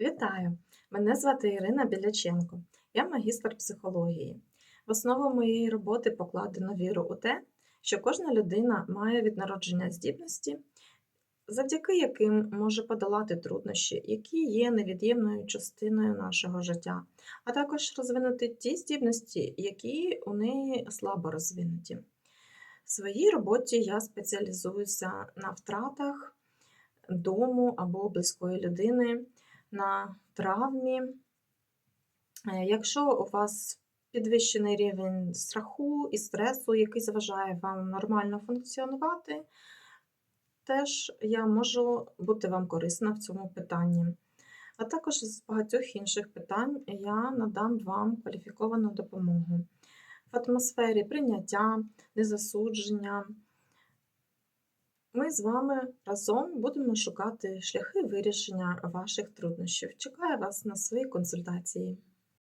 Вітаю! Мене звати Ірина Біляченко. Я магістр психології. В основу моєї роботи покладено віру у те, що кожна людина має від народження здібності, завдяки яким може подолати труднощі, які є невід'ємною частиною нашого життя, а також розвинути ті здібності, які у неї слабо розвинуті. В своїй роботі я спеціалізуюся на втратах дому або близької людини, на травмі. Е, Якщо у вас підвищений рівень страху і стресу, який заважає вам нормально функціонувати, теж я можу бути вам корисна в цьому питанні. А також з багатьох інших питань я надам вам кваліфіковану допомогу в атмосфері прийняття, незасудження. Ми з вами разом будемо шукати шляхи вирішення ваших труднощів. Чекаю вас на своїй консультації.